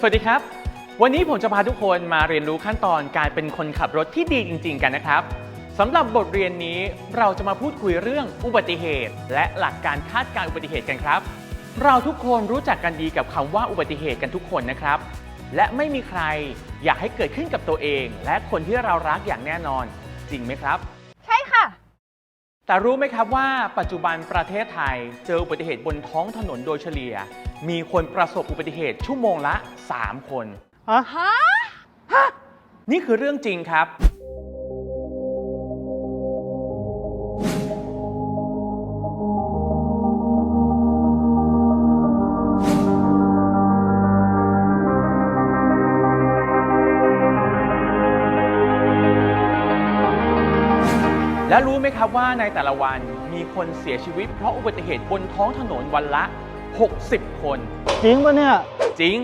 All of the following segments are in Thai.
สวัสดีครับ วันนี้ผมจะพาทุกคนมาเรียนรู้ขั้นตอนการเป็นคนขับรถที่ดีจริง ๆ กันนะครับสำหรับบทเรียนนี้เราจะมาพูดคุยเรื่องอุบัติเหตุ และหลักการคาดการอุบัติเหตุกันครับ เราทุกคนรู้จักกันดีกับคำว่าอุบัติเหตุกันทุกคนนะครับ และไม่มีใครอยากให้เกิดขึ้นกับตัวเอง และคนที่เรารักอย่างแน่นอน จริงไหมครับ แต่รู้ไหมครับว่าปัจจุบันประเทศไทยเจออุบัติเหตุบนท้องถนนโดยเฉลี่ย มีคนประสบอุบัติเหตุชั่วโมงละ 3 คน ฮะ นี่คือเรื่องจริงครับ และรู้ไหมครับว่าในแต่ละวันมีคนเสียชีวิตเพราะอุบัติเหตุบนท้องถนนวันละ 60 คน จริงปะเนี่ย จริง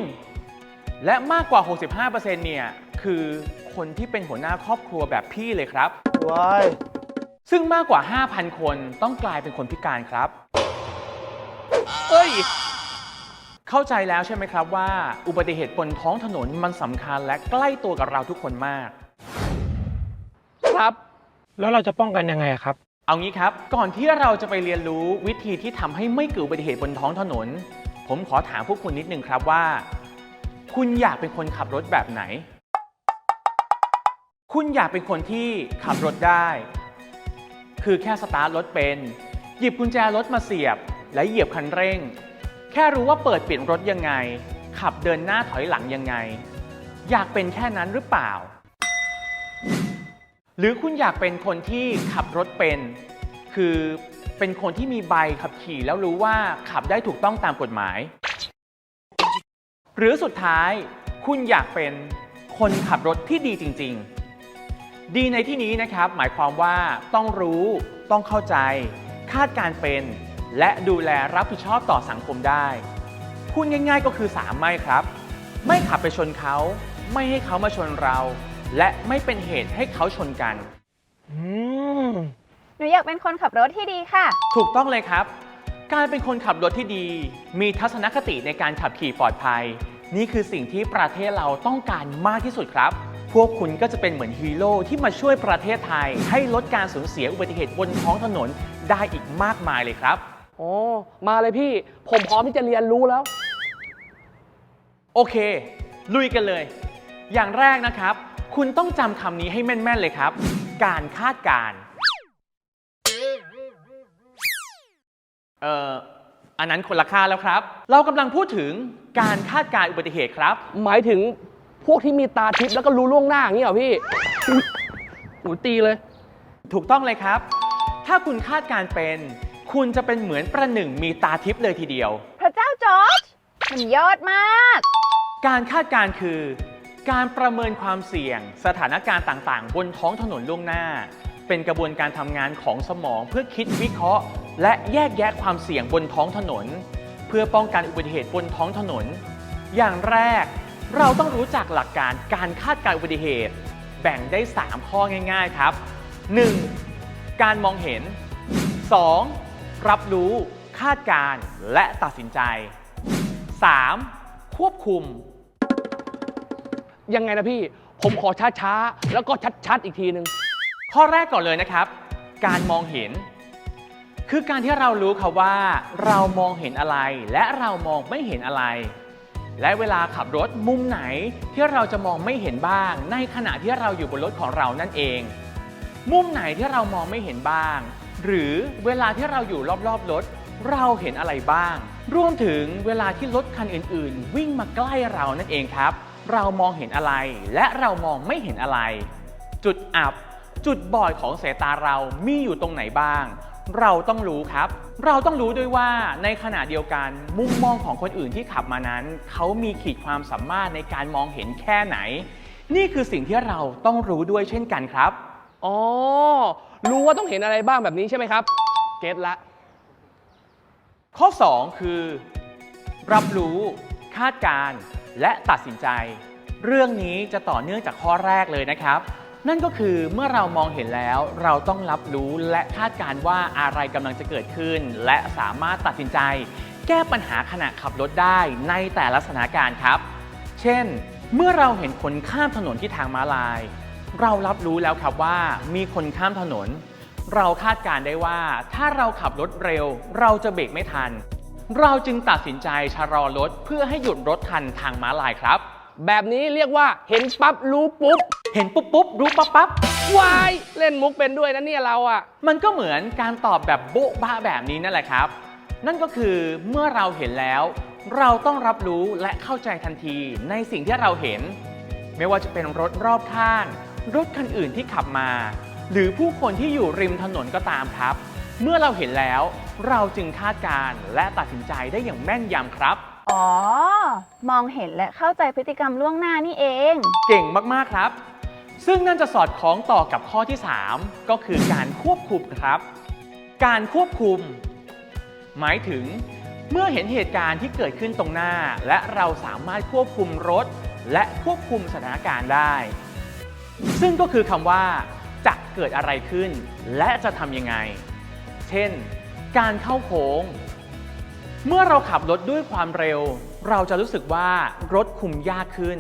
และมากกว่า 65%เนี่ยคือคนที่เป็นหัวหน้าครอบครัวแบบพี่เลยครับวาย ซึ่งมากกว่า 5,000 คนต้องกลายเป็นคนพิการครับ เอ้ย เข้าใจแล้วใช่ไหมครับว่า อุบัติเหตุบนท้องถนนมันสำคัญและใกล้ตัวกับเราทุกคนมาก ครับ แล้วเราจะป้องกันยังไงครับ เอางี้ครับ ก่อนที่เราจะไปเรียนรู้วิธีที่ทำให้ไม่เกิดอุบัติเหตุบนท้องถนน ผมขอถามพวกคุณนิดนึงครับว่า คุณอยากเป็นคนขับรถแบบไหน คุณอยากเป็นคนที่ขับรถได้ คือแค่สตาร์ทรถเป็น หยิบกุญแจรถมาเสียบ และเหยียบคันเร่ง แค่รู้ว่าเปิดปิดรถยังไง ขับเดินหน้าถอยหลังยังไง อยากเป็นแค่นั้นหรือเปล่า หรือคุณอยากเป็นคนที่ขับรถเป็น คือเป็นคนที่มีใบขับขี่แล้วรู้ว่าขับได้ถูกต้องตามกฎหมาย หรือสุดท้ายคุณอยากเป็นคนขับรถที่ดีจริง ๆ ดีในที่นี้นะครับ หมายความว่าต้องรู้ต้องเข้าใจ คาดการณ์เป็น และดูแลรับผิดชอบต่อสังคมได้ พูดง่าย ๆ ก็คือ 3 ไม่ครับ ไม่ขับไปชนเขา ไม่ให้เขามาชนเรา และไม่เป็นเหตุให้เขาชนกัน อืม หนูอยากเป็นคนขับรถที่ดีค่ะ ถูกต้องเลยครับ การเป็นคนขับรถที่ดี มีทัศนคติในการขับขี่ปลอดภัย นี่คือสิ่งที่ประเทศเราต้องการมากที่สุดครับ พวกคุณก็จะเป็นเหมือนฮีโร่ที่มาช่วยประเทศไทย ให้ลดการสูญเสียอุบัติเหตุบนท้องถนนได้อีกมากมายเลยครับ โอ้ มาเลยพี่ ผมพร้อมที่จะเรียนรู้แล้ว โอเค ลุยกันเลย อย่างแรกนะครับ คุณต้องจำคำนี้ให้แม่น ๆ เลยครับ การคาดการณ์เอ่ออันนั้นคนละค่าแล้วครับ เรากำลังพูดถึงการคาดการณ์อุบัติเหตุครับ หมายถึงพวกที่มีตาทิพย์แล้วก็รู้ล่วงหน้าอย่างนี้เหรอพี่อุ๊ยหนูตีเลย ถูกต้องเลยครับ ถ้าคุณคาดการณ์เป็น คุณจะเป็นเหมือนประหนึ่งมีตาทิพย์เลยทีเดียว พระเจ้าจอร์จมันยอดมาก การคาดการณ์คือ การประเมินความเสี่ยง สถานการณ์ต่างๆ บนท้องถนนล่วงหน้า เป็นกระบวนการทำงานของสมองเพื่อคิดวิเคราะห์ และแยกแยะความเสี่ยงบนท้องถนน เพื่อป้องกันอุบัติเหตุบนท้องถนน อย่างแรก เราต้องรู้จักหลักการการคาดการณ์อุบัติเหตุ แบ่งได้ 3 ข้อง่าย ๆครับ 1. การมองเห็น 2. รับรู้ คาดการณ์และตัดสินใจ 3. ควบคุม ยังไงนะพี่ ผมขอช้าๆ แล้วก็ชัดๆ อีกทีหนึ่งข้อแรกก่อนเลยนะครับ การมองเห็น คือการที่เรารู้ค่ะว่า เรามองเห็นอะไร และเรามองไม่เห็นอะไร และเวลาขับรถมุมไหนที่เราจะมองไม่เห็นบ้าง ในขณะที่เราอยู่บนรถของเรานั่นเอง มุมไหนที่เรามองไม่เห็นบ้าง หรือเวลาที่เราอยู่รอบๆรถเราเห็นอะไรบ้าง รวมถึงเวลาที่รถคันอื่น ๆ วิ่งมาใกล้เรานั่นเองครับ เรามองเห็นอะไร และเรามองไม่เห็นอะไร จุดอับ จุดบอดของสายตาเรามีอยู่ตรงไหนบ้าง เราต้องรู้ครับ เราต้องรู้ด้วยว่าในขณะเดียวกันมุมมองของคนอื่นที่ขับมานั้น เขามีขีดความสามารถในการมองเห็นแค่ไหน นี่คือสิ่งที่เราต้องรู้ด้วยเช่นกันครับ อ๋อ รู้ว่าต้องเห็นอะไรบ้างแบบนี้ใช่ไหมครับ เก็ตละ ข้อ 2 คือ รับรู้ คาดการณ์ และตัดสินใจ เรื่องนี้จะต่อเนื่องจากข้อแรกเลยนะครับ นั่นก็คือเมื่อเรามองเห็นแล้วเราต้องรับรู้และคาดการณ์ว่าอะไรกำลังจะเกิดขึ้น และสามารถตัดสินใจ แก้ปัญหาขณะขับรถได้ในแต่ละสถานการณ์ครับ เช่น เมื่อเราเห็นคนข้ามถนนที่ทางม้าลาย เรารับรู้แล้วครับว่ามีคนข้ามถนน เราคาดการณ์ได้ว่าถ้าเราขับรถเร็ว เราจะเบรกไม่ทัน เราจึงตัดสินใจชะลอรถเพื่อให้หยุดรถทันทางม้าลายครับ แบบนี้เรียกว่าเห็นปั๊บรู้ปุ๊บ เห็นปุ๊บปุ๊บรู้ปั๊บปั๊บวายเล่นมุกเป็นด้วยนะเนี่ยเราอะมันก็เหมือนการตอบแบบโบ๊ะบ้าแบบนี้นั่นแหละครับ นั่นก็คือเมื่อเราเห็นแล้ว เราต้องรับรู้และเข้าใจทันทีในสิ่งที่เราเห็น ไม่ว่าจะเป็นรถรอบข้าง รถคันอื่นที่ขับมา หรือผู้คนที่อยู่ริมถนนก็ตามครับ เมื่อเราเห็นแล้ว เราจึงคาดการณ์และตัดสินใจได้อย่างแม่นยำครับ อ๋อ มองเห็นและเข้าใจพฤติกรรมล่วงหน้านี่เอง เก่งมากๆครับ ซึ่งนั่นจะสอดคล้องต่อกับข้อที่ 3 ก็คือการควบคุมครับ การควบคุม หมายถึง เมื่อเห็นเหตุการณ์ที่เกิดขึ้นตรงหน้า และเราสามารถควบคุมรถ และควบคุมสถานการณ์ได้ ซึ่งก็คือคำว่า จะเกิดอะไรขึ้น และจะทำยังไง เช่น การเข้าโค้ง เมื่อเราขับรถด้วยความเร็ว เราจะรู้สึกว่ารถคุมยากขึ้น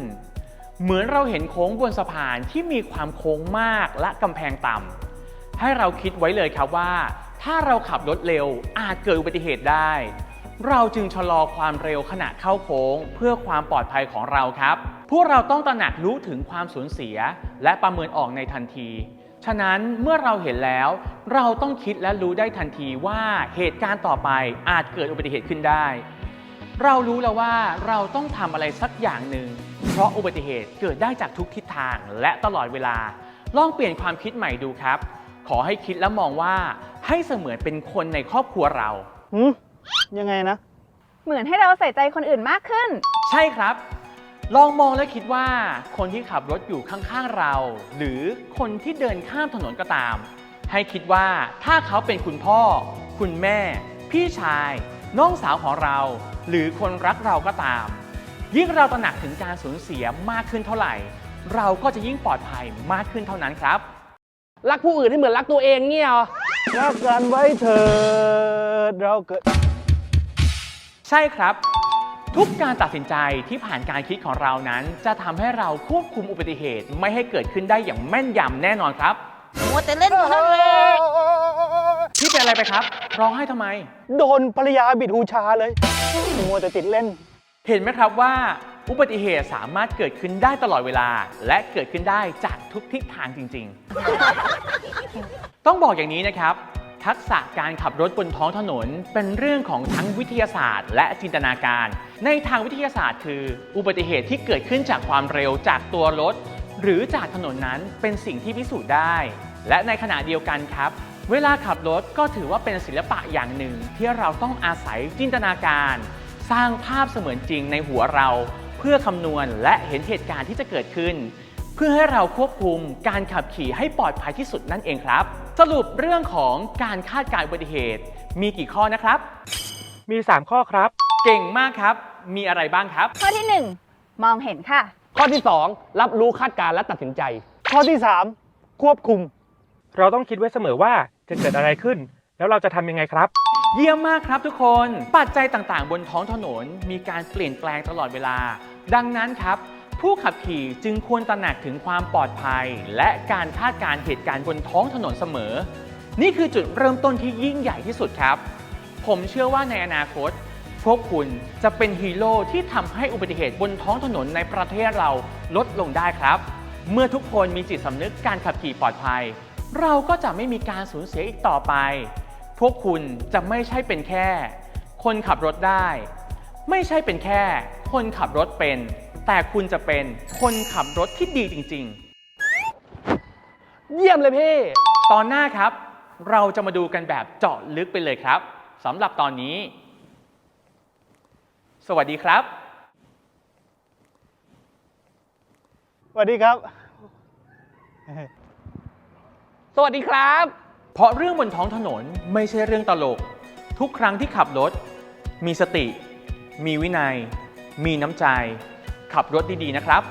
เหมือนเราเห็นโค้งบนสะพานที่มีความโค้งมากและกำแพงต่ำให้เราคิดไว้เลยครับว่า ถ้าเราขับรถเร็วอาจเกิดอุบัติเหตุได้ เราจึงชะลอความเร็วขณะเข้าโค้ง เพื่อความปลอดภัยของเราครับ พวกเราต้องตระหนักรู้ถึงความสูญเสีย และประเมินออกในทันที ฉะนั้นเมื่อเราเห็นแล้ว เราต้องคิดและรู้ได้ทันทีว่าเหตุการณ์ต่อไปอาจเกิดอุบัติเหตุขึ้นได้ เรารู้แล้วว่าเราต้องทำอะไรสักอย่างหนึ่ง เพราะอุบัติเหตุเกิดได้จากทุกทิศทางและตลอดเวลา ลองเปลี่ยนความคิดใหม่ดูครับ ขอให้คิดและมองว่าให้เสมือนเป็นคนในครอบครัวเรา หืมยังไงนะ เหมือนให้เราใส่ใจคนอื่นมากขึ้น ใช่ครับ ลองมองและคิดว่าคนที่ขับรถอยู่ข้างๆเรา หรือคนที่เดินข้ามถนนก็ตาม ให้คิดว่าถ้าเขาเป็นคุณพ่อ คุณแม่ พี่ชาย น้องสาวของเรา หรือคนรักเราก็ตาม ยิ่งเราตระหนักถึงการสูญเสียมากขึ้นเท่าไหร่ เราก็จะยิ่งปลอดภัยมากขึ้นเท่านั้นครับ รักผู้อื่นให้เหมือนรักตัวเองเนี่ยเหรอรักกันไว้เถิดเราเกิด ใช่ครับ ทุกการตัดสินใจที่ผ่านการคิดของเรานั้น จะทำให้เราควบคุมอุบัติเหตุไม่ให้เกิดขึ้นได้อย่างแม่นยำแน่นอนครับ มัวแต่เล่นอยู่นั่นแหละพี่เป็นอะไรไปครับ ร้องไห้ทำไม โดนภรรยาบิดหูชาเลยมัวแต่ติดเล่น เห็นไหมครับว่า อุบัติเหตุสามารถเกิดขึ้นได้ตลอดเวลา และเกิดขึ้นได้จากทุกทิศทางจริง ๆ ต้องบอกอย่างนี้นะครับ ทักษะการขับรถบนท้องถนน เป็นเรื่องของทั้งวิทยาศาสตร์ และจินตนาการ ในทางวิทยาศาสตร์ คือ อุบัติเหตุที่เกิดขึ้นจากความเร็วจากตัวรถ หรือจากถนนนั้นเป็นสิ่งที่พิสูจน์ได้ และในขณะเดียวกันครับ เวลาขับรถก็ถือว่าเป็นศิลปะอย่างหนึ่ง ที่เราต้องอาศัยจินตนาการ สร้างภาพเสมือนจริงในหัวเรา เพื่อคำนวณและเห็นเหตุการณ์ที่จะเกิดขึ้น เพื่อให้เราควบคุมการขับขี่ให้ปลอดภัยที่สุดนั่นเองครับ สรุปเรื่องของการคาดการณ์อุบัติเหตุ มีกี่ข้อนะครับ มี 3 ข้อครับ เก่งมากครับ มีอะไรบ้างครับ ข้อที่ 1 มองเห็นค่ะ ข้อที่ 2 รับรู้คาดการณ์และตัดสินใจ ข้อที่ 3 ควบคุม เราต้องคิดไว้เสมอว่าจะเกิดอะไรขึ้น แล้วเราจะทำยังไงครับ เยี่ยมมากครับทุกคน ปัจจัยต่างๆ บนท้องถนน มีการเปลี่ยนแปลงตลอดเวลา ดังนั้นครับ ผู้ขับขี่จึงควรตระหนักถึงความปลอดภัย และการคาดการณ์เหตุการณ์บนท้องถนนเสมอ นี่คือจุดเริ่มต้นที่ยิ่งใหญ่ที่สุดครับ ผมเชื่อว่าในอนาคต พวกคุณจะเป็นฮีโร่ที่ทำให้อุบัติเหตุบนท้องถนนในประเทศเราลดลงได้ครับ เมื่อทุกคนมีจิตสำนึกการขับขี่ปลอดภัย เราก็จะไม่มีการสูญเสียอีกต่อไป พวกคุณจะไม่ใช่เป็นแค่ คนขับรถได้ ไม่ใช่เป็นแค่ คนขับรถเป็น แต่คุณจะเป็นคนขับรถที่ดีจริง ๆ เยี่ยมเลยพี่ ตอนหน้าครับ เราจะมาดูกันแบบเจาะลึกไปเลยครับสำหรับตอนนี้ สวัสดีครับ สวัสดีครับ สวัสดีครับ เพราะเรื่องบนท้องถนนไม่ใช่เรื่องตลก ทุกครั้งที่ขับรถ มีสติ มีวินัย มีน้ำใจ ขับรถดีๆนะครับ